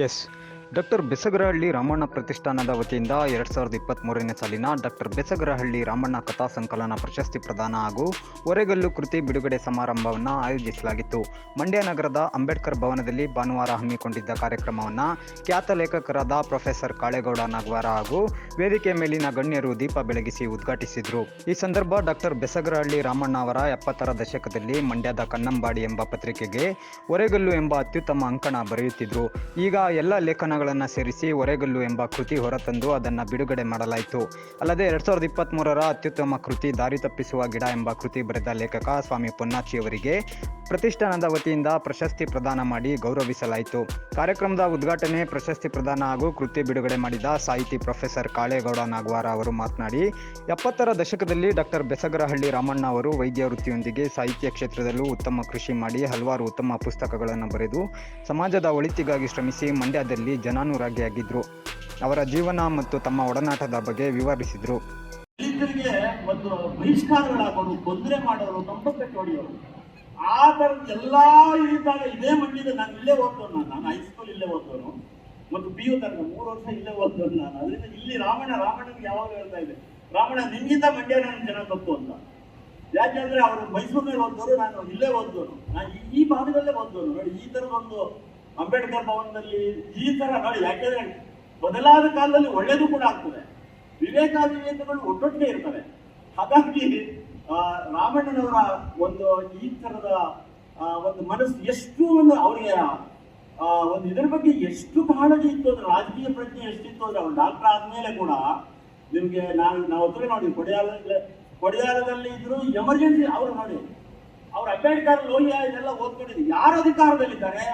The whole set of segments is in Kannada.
ಎಸ್ ಡಾಕ್ಟರ್ ಬೆಸಗರಹಳ್ಳಿ ರಾಮಣ್ಣ ಪ್ರತಿಷ್ಠಾನದ ವತಿಯಿಂದ ಎರಡು ಸಾವಿರದ ಇಪ್ಪತ್ತ್ಮೂರನೇ ಸಾಲಿನ ಡಾಕ್ಟರ್ ಬೆಸಗರಹಳ್ಳಿ ರಾಮಣ್ಣ ಕಥಾ ಸಂಕಲನ ಪ್ರಶಸ್ತಿ ಪ್ರದಾನ ಹಾಗೂ ಒರೆಗಲ್ಲು ಕೃತಿ ಬಿಡುಗಡೆ ಸಮಾರಂಭವನ್ನು ಆಯೋಜಿಸಲಾಗಿತ್ತು. ಮಂಡ್ಯ ನಗರದ ಅಂಬೇಡ್ಕರ್ ಭವನದಲ್ಲಿ ಭಾನುವಾರ ಹಮ್ಮಿಕೊಂಡಿದ್ದ ಕಾರ್ಯಕ್ರಮವನ್ನು ಖ್ಯಾತ ಲೇಖಕರಾದ ಪ್ರೊಫೆಸರ್ ಕಾಳೇಗೌಡ ನಾಗವಾರ ಹಾಗೂ ವೇದಿಕೆ ಮೇಲಿನ ಗಣ್ಯರು ದೀಪ ಬೆಳಗಿಸಿ ಉದ್ಘಾಟಿಸಿದರು. ಈ ಸಂದರ್ಭ ಡಾಕ್ಟರ್ ಬೆಸಗರಹಳ್ಳಿ ರಾಮಣ್ಣ ಅವರ ಎಪ್ಪತ್ತರ ದಶಕದಲ್ಲಿ ಮಂಡ್ಯದ ಕನ್ನಂಬಾಡಿ ಎಂಬ ಪತ್ರಿಕೆಗೆ ಒರೆಗಲ್ಲು ಎಂಬ ಅತ್ಯುತ್ತಮ ಅಂಕಣ ಬರೆಯುತ್ತಿದ್ದರು ಈಗ ಎಲ್ಲ ಲೇಖನಗಳನ್ನು ಸೇರಿಸಿ ಒರೆಗಲ್ಲು ಎಂಬ ಕೃತಿ ಹೊರತಂದು ಅದನ್ನು ಬಿಡುಗಡೆ ಮಾಡಲಾಯಿತು. ಅಲ್ಲದೆ ಎರಡ್ ಸಾವಿರದ ಇಪ್ಪತ್ತ್ಮೂರರ ಅತ್ಯುತ್ತಮ ಕೃತಿ ದಾರಿ ತಪ್ಪಿಸುವ ಗಿಡ ಎಂಬ ಕೃತಿ ಬರೆದ ಲೇಖಕ ಸ್ವಾಮಿ ಪೊನ್ನಾಚಿಯವರಿಗೆ ಪ್ರತಿಷ್ಠಾನದ ವತಿಯಿಂದ ಪ್ರಶಸ್ತಿ ಪ್ರದಾನ ಮಾಡಿ ಗೌರವಿಸಲಾಯಿತು. ಕಾರ್ಯಕ್ರಮದ ಉದ್ಘಾಟನೆ ಪ್ರಶಸ್ತಿ ಪ್ರದಾನ ಹಾಗೂ ಕೃತಿ ಬಿಡುಗಡೆ ಮಾಡಿದ ಸಾಹಿತಿ ಪ್ರೊಫೆಸರ್ ಕಾಳೇಗೌಡ ನಾಗವಾರ ಅವರು ಮಾತನಾಡಿ, ಎಪ್ಪತ್ತರ ದಶಕದಲ್ಲಿ ಡಾಕ್ಟರ್ ಬೆಸಗರಹಳ್ಳಿ ರಾಮಣ್ಣ ಅವರು ವೈದ್ಯ ವೃತ್ತಿಯೊಂದಿಗೆ ಸಾಹಿತ್ಯ ಕ್ಷೇತ್ರದಲ್ಲೂ ಉತ್ತಮ ಕೃಷಿ ಮಾಡಿ ಹಲವಾರು ಉತ್ತಮ ಪುಸ್ತಕಗಳನ್ನು ಬರೆದು, ಸಮಾಜದ ಒಳಿತಿಗಾಗಿ ಶ್ರಮಿಸಿ ಮಂಡ್ಯದಲ್ಲಿ ಜನಾನುರಾಗಿಯಾಗಿದ್ದರು ಅವರ ಜೀವನ ಮತ್ತು ತಮ್ಮ ಒಡನಾಟದ ಬಗ್ಗೆ ವಿವರಿಸಿದರು. ಒಂದು ಬಹಿಷ್ಕಾರಗಳಾಗೋರು ತೊಂದರೆ ಮಾಡೋರು ಕಂಪಕ್ಕೆ ಹೊಡೆಯೋರು ಆ ಥರದ ಎಲ್ಲ ಇದ್ದಾಗ ಇದೇ ಮಂಡ್ಯದ ನಾನು ಇಲ್ಲೇ ಓದ್ತವನು ನಾನು. ಹೈಸ್ಕೂಲ್ ಇಲ್ಲೇ ಓದ್ತವನು ಮತ್ತು ಪಿ ಯು ತನಕ ಮೂರು ವರ್ಷ ಇಲ್ಲೇ ಓದ್ತವನು ನಾನು. ಅದರಿಂದ ಇಲ್ಲಿ ರಾಮಣ್ಣ, ರಾಮಣ್ಣನಿಗೆ ಯಾವಾಗ ಹೇಳ್ತಾ ಇದೆ ರಾಮಣ್ಣ ನಿಮ್ಗಿಂತ ಮಂಡ್ಯ ನಾನು ಜನ ಗೊತ್ತು ಅಂತ. ಯಾಕೆಂದ್ರೆ ಅವರು ಮೈಸೂರಿನಲ್ಲಿ ಓದ್ದವರು ನಾನು ಇಲ್ಲೇ ಓದ್ದವನು ನಾನು ಈ- ಭಾಗದಲ್ಲೇ ಓದ್ದವನು ನೋಡಿ, ಈ ಥರದ ಒಂದು ಅಂಬೇಡ್ಕರ್ ಭವನದಲ್ಲಿ ಈ ತರ ನೋಡಿ ಯಾಕೆಂದ್ರೆ ಬದಲಾದ ಕಾಲದಲ್ಲಿ ಒಳ್ಳೇದು ಕೂಡ ಆಗ್ತದೆ. ವಿವೇಕಾವಿವೇಕಗಳು ಒಟ್ಟೊಟ್ಟಿಗೆ ಇರ್ತವೆ. ಹಾಗಾಗಿ ರಾಮಣ್ಣನವರ ಒಂದು ಈ ತರದ ಒಂದು ಮನಸ್ಸು ಎಷ್ಟು ಒಂದು ಅವರಿಗೆ ಒಂದು ಇದರ ಬಗ್ಗೆ ಎಷ್ಟು ಕಾಳಜಿ ಇತ್ತು ಅಂದ್ರೆ, ರಾಜಕೀಯ ಪ್ರಜ್ಞೆ ಎಷ್ಟಿತ್ತು ಅಂದ್ರೆ, ಅವ್ರು ಡಾಕ್ಟರ್ ಆದ್ಮೇಲೆ ಕೂಡ ನಿಮ್ಗೆ ನಾನು, ನಾವು ಹತ್ರ ನೋಡಿ ಕೊಡಿಯಾಲ ಕೊಡಿಯಾಲದಲ್ಲಿ ಇದ್ರು ಎಮರ್ಜೆನ್ಸಿ ಅವ್ರು ನೋಡಿ. ಅವ್ರು ಅಂಬೇಡ್ಕರ್ ಲೋಹಿಯಾ ಇದೆಲ್ಲ ಓದ್ಕೊಂಡಿದ್ರು ಯಾರು ಅಧಿಕಾರದಲ್ಲಿದ್ದಾರೆ?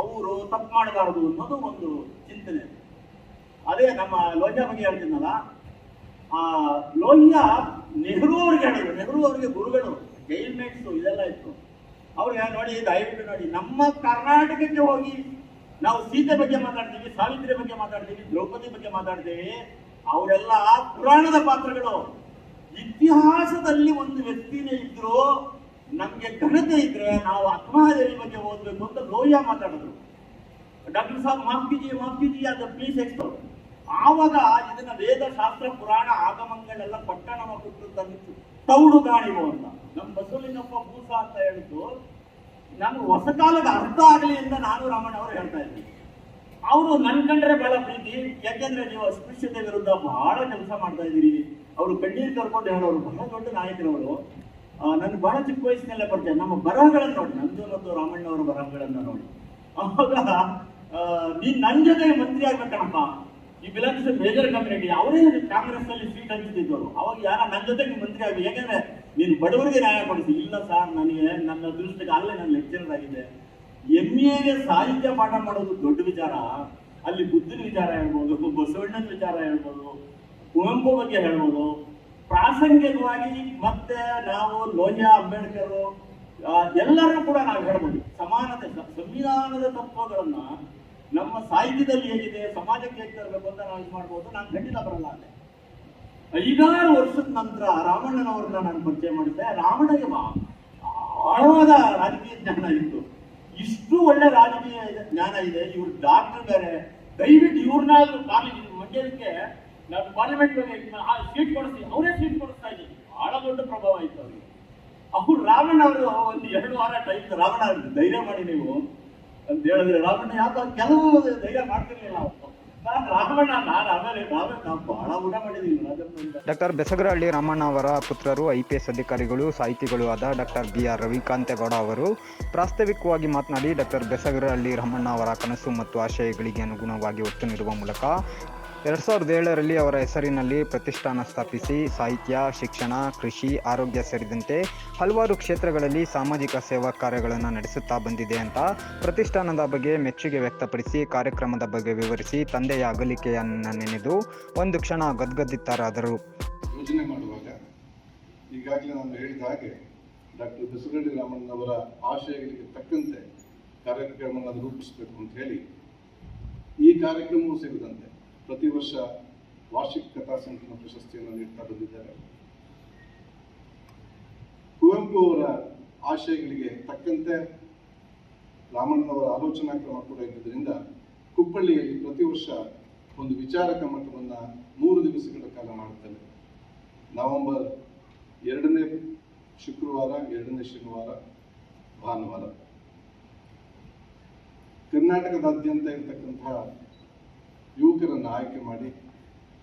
ಅವರು ತಪ್ಪು ಮಾಡಬಾರದು ಅನ್ನೋದು ಒಂದು ಚಿಂತನೆ. ಅದೇ ನಮ್ಮ ಲೋಹಿಯಾ ಬಗ್ಗೆ ಹೇಳ್ತೀನಲ್ಲ, ಆ ಲೋಹಿಯಾ ನೆಹರು ಅವ್ರಿಗೆ ಹೇಳಿದ್ರು. ನೆಹರು ಅವರಿಗೆ ಗುರುಗಳು, ಜೈಲ್ ಮೇಟ್ಸು ಇದೆಲ್ಲ ಇತ್ತು. ಅವ್ರಿಗೆ ನೋಡಿ, ದಯವಿಟ್ಟು ನೋಡಿ, ನಮ್ಮ ಕರ್ನಾಟಕಕ್ಕೆ ಹೋಗಿ ನಾವು ಸೀತೆ ಬಗ್ಗೆ ಮಾತಾಡ್ತೀವಿ, ಸಾವಿತ್ರಿ ಬಗ್ಗೆ ಮಾತಾಡ್ತೀವಿ, ದ್ರೌಪದಿ ಬಗ್ಗೆ ಮಾತಾಡ್ತೀವಿ, ಅವರೆಲ್ಲ ಪುರಾಣದ ಪಾತ್ರಗಳು. ಇತಿಹಾಸದಲ್ಲಿ ಒಂದು ವ್ಯಕ್ತಿನೇ ಇದ್ರು ನಮ್ಗೆ ಘನತೆ ಇದ್ರೆ ನಾವು ಆತ್ಮಹತ್ಯೆ ಬಗ್ಗೆ ಓದ್ಬೇಕು ಅಂತ ಲೋಯಾ ಮಾತಾಡಿದ್ರು. ಡಾಕ್ಟರ್ ಸಾಬ್ ಮಾಫ್ಕಿಜಿ ಮಾಫ್ಕಿಜಿ ಅಂತ ಪ್ಲೀಸ್ ಎಕ್ಸ್ಪ್ಲೋರ್ ಆವಾಗ ಇದನ್ನ ವೇದ ಶಾಸ್ತ್ರ ಪುರಾಣ, ಆಗಮಗಳೆಲ್ಲ ನಮ್ಮ ಕೊಟ್ಟು ತಂದಿತ್ತು. ತೌಡು ಗಾಣಿವು ಅಂತ. ನಮ್ಮ ಬಸವಲಿಂಗಪ್ಪ ಭೂಸ ಅಂತ ಹೇಳಿದ್ದು, ನಾನು ಹೊಸ ಕಾಲದ ಅರ್ಥ ಆಗಲಿ ಅಂತ ನಾನು ರಾಮಣ್ಣ ಅವರು ಹೇಳ್ತಾ ಇದ್ದೀನಿ ಅವರು ನನ್ ಕಂಡ್ರೆ ಬಹಳ ಪ್ರೀತಿ. ಯಾಕೆಂದ್ರೆ ನೀವು ಅಸ್ಪೃಶ್ಯತೆ ವಿರುದ್ಧ ಬಹಳ ಕೆಲಸ ಮಾಡ್ತಾ ಇದ್ದೀರಿ. ಅವರು ಕಣ್ಣೀರು ಕರ್ಕೊಂಡು ಹೇಳೋರು ಬಹಳ ದೊಡ್ಡ ನಾಯಕರವರು. ನನ್ಗೆ ಬಹಳ ಚಿಕ್ಕ ವಯಸ್ಸಿನಲ್ಲೇ ಬರ್ತೇನೆ. ನಮ್ಮ ಬರಹಗಳನ್ನು ನೋಡಿ. ನಂದು ಮತ್ತು ರಾಮಣ್ಣ ಅವರ ಬರಹಗಳನ್ನ ನೋಡಿ. ಅವಾಗ ನೀನ್ ನನ್ ಜೊತೆ ಮಂತ್ರಿ ಆಗ್ಬೇಕಣಪ್ಪ. ಈ ಬಿಲಾಂಗ್ಸ್ ಮೇಜರ್ ಕಮ್ಯುನಿಟಿ ಅವರೇ ಕಾಂಗ್ರೆಸ್ ಅಲ್ಲಿ ಸೀಟ್ ಹಂಚುತ್ತಿದ್ದವರು ಅವಾಗ ಯಾರ ನನ್ನ ಜೊತೆಗೆ ಮಂತ್ರಿ ಆಗಿ ಯಾಕಂದ್ರೆ ನೀನು ಬಡವರಿಗೆ ನ್ಯಾಯ ಕೊಡಿಸಿ. ಇಲ್ಲ ಸರ್, ನನಗೆ ನನ್ನ ದೃಷ್ಟಿಗೆ ಅಲ್ಲೇ ನನ್ನ ಲೆಕ್ಚರರ್ ಆಗಿದೆ. ಎಂ ಎಗೆ ಸಾಹಿತ್ಯ ಪಾಠ ಮಾಡೋದು ದೊಡ್ಡ ವಿಚಾರ. ಅಲ್ಲಿ ಬುದ್ಧನ ವಿಚಾರ ಹೇಳ್ಬೋದು, ಬಸವಣ್ಣನ ವಿಚಾರ ಹೇಳ್ಬೋದು, ಕುವೆಂಪು ಬಗ್ಗೆ ಹೇಳ್ಬೋದು. ಪ್ರಾಸಂಗಿಕವಾಗಿ ಮತ್ತೆ ನಾವು ಲೋಹಿಯಾ ಅಂಬೇಡ್ಕರ್ ಎಲ್ಲರೂ ಕೂಡ ನಾವು ಹೇಳ್ಬೋದು. ಸಮಾನತೆ ಸಂವಿಧಾನದ ತತ್ವಗಳನ್ನ ನಮ್ಮ ಸಾಹಿತ್ಯದಲ್ಲಿ ಹೇಗಿದೆ, ಸಮಾಜಕ್ಕೆ ಹೇಗೆ ತರಬೇಕು ಅಂತ ನಾವು ಇದು ಮಾಡ್ಬೋದು, ನಾನು ಖಂಡಿತ ಬರಲ್ಲ ಅಲ್ಲೇ ಐದಾರು ವರ್ಷದ ನಂತರ ರಾಮಣ್ಣನವ್ರನ್ನ ನಾನು ಪರಿಚಯ ಮಾಡಿದ್ದೆ. ರಾಮಣ್ಣಗೆ ಆಳವಾದ ರಾಜಕೀಯ ಜ್ಞಾನ ಇತ್ತು. ಇಷ್ಟು ಒಳ್ಳೆ ರಾಜಕೀಯ ಜ್ಞಾನ ಇದೆ. ಇವ್ರು ಡಾಕ್ಟರ್ ಬೇರೆ. ದಯವಿಟ್ಟು ಇವ್ರನ್ನ ಕಾಲೇಜ್ ಮಂಡ್ಯಕ್ಕೆ ನಾನು ಪಾರ್ಲಿಮೆಂಟ್ ಸೀಟ್ ಕೊಡಿಸಿ, ಅವರೇ ಸೀಟ್ ಕೊಡಿಸ್ತಾ ಇದ್ದೀನಿ. ಬಹಳ ದೊಡ್ಡ ಪ್ರಭಾವ ಆಯ್ತು ಅವ್ರಿಗೆ. ಅವ್ರು ರಾವಣ ಅವರು ಒಂದು ಎರಡು ವಾರ ಟೈಮ್ ರಾವಣ, ಧೈರ್ಯ ಮಾಡಿ ನೀವು. ಅಂತ ಹೇಳಿದ್ರೆ, ರಾವಣ, ಯಾಕೆ ಕೆಲವು ಧೈರ್ಯ ಮಾಡ್ತಿರ್ಲಿಲ್ಲ ಡಾಕ್ಟರ್ ಬೆಸಗರಹಳ್ಳಿ ರಾಮಣ್ಣ ಅವರ ಪುತ್ರರು ಐ ಪಿ ಎಸ್ ಅಧಿಕಾರಿಗಳು, ಸಾಹಿತಿಗಳು ಆದ ಡಾಕ್ಟರ್ ಬಿ ಆರ್ ರವಿಕಾಂತೇಗೌಡ ಅವರು. ಪ್ರಾಸ್ತಾವಿಕವಾಗಿ ಮಾತನಾಡಿ, ಡಾಕ್ಟರ್ ಬೆಸಗರಹಳ್ಳಿ ರಾಮಣ್ಣ ಅವರ ಕನಸು ಮತ್ತು ಆಶಯಗಳಿಗೆ ಅನುಗುಣವಾಗಿ ಒತ್ತು ನೀಡುವ ಮೂಲಕ ಎರಡು ಸಾವಿರದ ಏಳರಲ್ಲಿ ಅವರ ಹೆಸರಿನಲ್ಲಿ ಪ್ರತಿಷ್ಠಾನ ಸ್ಥಾಪಿಸಿ ಸಾಹಿತ್ಯ, ಶಿಕ್ಷಣ, ಕೃಷಿ, ಆರೋಗ್ಯ ಸೇರಿದಂತೆ ಹಲವಾರು ಕ್ಷೇತ್ರಗಳಲ್ಲಿ ಸಾಮಾಜಿಕ ಸೇವಾ ಕಾರ್ಯಗಳನ್ನು ನಡೆಸುತ್ತಾ ಬಂದಿದೆ ಅಂತ ಪ್ರತಿಷ್ಠಾನದ ಬಗ್ಗೆ ಮೆಚ್ಚುಗೆ ವ್ಯಕ್ತಪಡಿಸಿ ಕಾರ್ಯಕ್ರಮದ ಬಗ್ಗೆ ವಿವರಿಸಿ ತಂದೆಯ ಅಗಲಿಕೆಯನ್ನು ನೆನೆದು ಒಂದು ಕ್ಷಣ ಗದ್ಗದಿತ್ತಾರಾದರು ಯೋಜನೆ ಮಾಡುವಾಗ ಈಗಾಗಲೇ ನಾನು ಹೇಳಿದ ಹಾಗೆ ಡಾಕ್ಟರ್ ರಾಮಣ್ಣವರ ಆಶಯಗಳಿಗೆ ತಕ್ಕಂತೆ ಕಾರ್ಯಕ್ರಮವನ್ನು ರೂಪಿಸಬೇಕು ಅಂತ ಹೇಳಿ ಈ ಕಾರ್ಯಕ್ರಮವೂ ಸೇರಿದಂತೆ ಪ್ರತಿ ವರ್ಷ ವಾರ್ಷಿಕ ಕಥಾ ಸಂಕಲನ ಪ್ರಶಸ್ತಿಯನ್ನು ನೀಡ್ತಾ ಬಂದಿದ್ದಾರೆ. ಕುವೆಂಪು ಅವರ ಆಶಯಗಳಿಗೆ ತಕ್ಕಂತೆ ರಾಮಣ್ಣನವರ ಆಲೋಚನಾ ಕ್ರಮ ಕೂಡ ಕುಪ್ಪಿ ಕುಪ್ಪಳ್ಳಿಯಲ್ಲಿ ಪ್ರತಿ ವರ್ಷ ಒಂದು ವಿಚಾರ ಕಮ್ಮಟವನ್ನು ಮೂರು ದಿವಸಗಳ ಕಾಲ ಮಾಡುತ್ತೇವೆ ನವೆಂಬರ್ ಎರಡನೇ ಶುಕ್ರವಾರ, ಎರಡನೇ ಶನಿವಾರ, ಭಾನುವಾರ. ಕರ್ನಾಟಕದಾದ್ಯಂತ ಇರತಕ್ಕಂತಹ ಯುವಕರನ್ನು ಆಯ್ಕೆ ಮಾಡಿ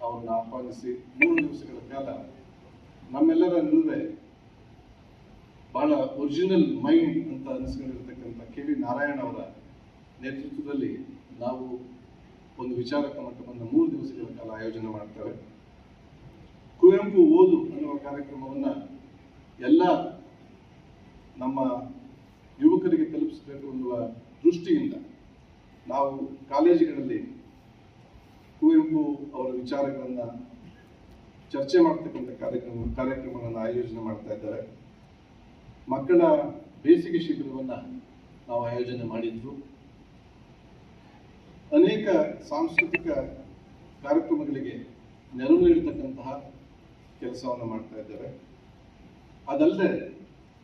ಅವ್ರನ್ನ ಆಹ್ವಾನಿಸಿ ಮೂರು ದಿವಸಗಳ ಕಾಲ ನಮ್ಮೆಲ್ಲರ ನಡುವೆ ಬಹಳ ಒರಿಜಿನಲ್ ಮೈಂಡ್ ಅಂತ ಅನಿಸ್ಕೊಂಡಿರ್ತಕ್ಕಂಥ ಕೆ ವಿ ನಾರಾಯಣ ಅವರ ನೇತೃತ್ವದಲ್ಲಿ ನಾವು ಒಂದು ವಿಚಾರ ಮಟ್ಟವನ್ನು ಮೂರು ದಿವಸಗಳ ಕಾಲ ಆಯೋಜನೆ ಮಾಡ್ತೇವೆ. ಕುವೆಂಪು ಓದು ಅನ್ನುವ ಕಾರ್ಯಕ್ರಮವನ್ನು ಎಲ್ಲ ನಮ್ಮ ಯುವಕರಿಗೆ ತಲುಪಿಸಬೇಕು ಅನ್ನುವ ದೃಷ್ಟಿಯಿಂದ ನಾವು ಕಾಲೇಜುಗಳಲ್ಲಿ ಕುವೆಂಪು ಅವರ ವಿಚಾರಗಳನ್ನು ಚರ್ಚೆ ಮಾಡ್ತಕ್ಕಂಥ ಕಾರ್ಯಕ್ರಮ, ಕಾರ್ಯಕ್ರಮಗಳನ್ನು ಆಯೋಜನೆ ಮಾಡ್ತಾ ಇದ್ದಾರೆ. ಮಕ್ಕಳ ಬೇಸಿಗೆ ಶಿಬಿರವನ್ನು ನಾವು ಆಯೋಜನೆ ಮಾಡಿದ್ವು. ಅನೇಕ ಸಾಂಸ್ಕೃತಿಕ ಕಾರ್ಯಕ್ರಮಗಳಿಗೆ ನೆರವು ನೀಡತಕ್ಕಂತಹ ಕೆಲಸವನ್ನು ಮಾಡ್ತಾ ಇದ್ದಾರೆ. ಅದಲ್ಲದೆ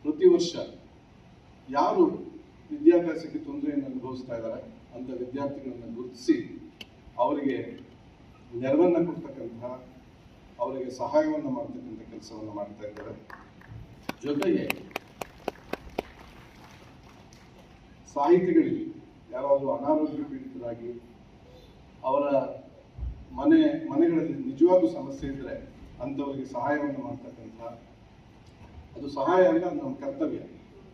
ಪ್ರತಿ ವರ್ಷ ಯಾರು ವಿದ್ಯಾಭ್ಯಾಸಕ್ಕೆ ತೊಂದರೆಯನ್ನು ಅನುಭವಿಸ್ತಾ ಇದ್ದಾರೆ ಅಂತ ವಿದ್ಯಾರ್ಥಿಗಳನ್ನು ಗುರುತಿಸಿ ಅವರಿಗೆ ನೆರವನ್ನು ಕೊಡ್ತಕ್ಕಂತಹ ಅವರಿಗೆ ಸಹಾಯವನ್ನು ಮಾಡ್ತಕ್ಕಂಥ ಕೆಲಸವನ್ನು ಮಾಡ್ತಾ ಇದ್ದಾರೆ. ಜೊತೆಗೆ ಸಾಹಿತಿಗಳಿಗೆ, ಯಾರಾದರೂ ಅನಾರೋಗ್ಯ ಪೀಡಿತರಾಗಿ ಅವರ ಮನೆ, ಮನೆಗಳಲ್ಲಿ ನಿಜವಾಗ್ಲೂ ಸಮಸ್ಯೆ ಇದ್ದರೆ ಅಂಥವರಿಗೆ ಸಹಾಯವನ್ನು ಮಾಡ್ತಕ್ಕಂಥ, ಅದು ಸಹಾಯ ಅಲ್ಲ ನಮ್ಮ ಕರ್ತವ್ಯ.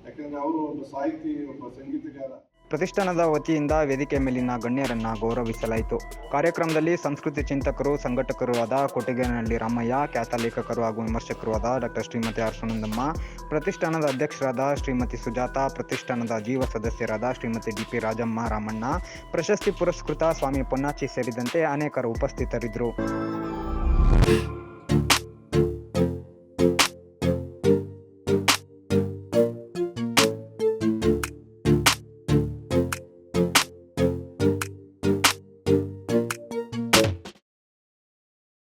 ಯಾಕಂದರೆ ಅವರು ಒಬ್ಬ ಸಾಹಿತಿ, ಒಬ್ಬ ಸಂಗೀತಗಾರ. ಪ್ರತಿಷ್ಠಾನದ ವತಿಯಿಂದ ವೇದಿಕೆ ಮೇಲಿನ ಗಣ್ಯರನ್ನ ಗೌರವಿಸಲಾಯಿತು. ಕಾರ್ಯಕ್ರಮದಲ್ಲಿ ಸಂಸ್ಕೃತಿ ಚಿಂತಕರು, ಸಂಘಟಕರು ಆದ ಕೊಟ್ಟಿಗೆನಹಳ್ಳಿ ರಾಮಯ್ಯ, ಖ್ಯಾತ ಲೇಖಕರು ಹಾಗೂ ವಿಮರ್ಶಕರು ಆದ ಡಾಕ್ಟರ್ ಶ್ರೀಮತಿ ಆರ್ ಸುನಂದಮ್ಮ ಪ್ರತಿಷ್ಠಾನದ ಅಧ್ಯಕ್ಷರಾದ ಶ್ರೀಮತಿ ಸುಜಾತ, ಪ್ರತಿಷ್ಠಾನದ ಜೀವ ಸದಸ್ಯರಾದ ಶ್ರೀಮತಿ ಡಿ ಪಿ ರಾಜಮ್ಮ ರಾಮಣ್ಣ, ಪ್ರಶಸ್ತಿ ಪುರಸ್ಕೃತ ಸ್ವಾಮಿ ಪೊನ್ನಾಚಿ ಸೇರಿದಂತೆ ಅನೇಕರು ಉಪಸ್ಥಿತರಿದ್ದರು.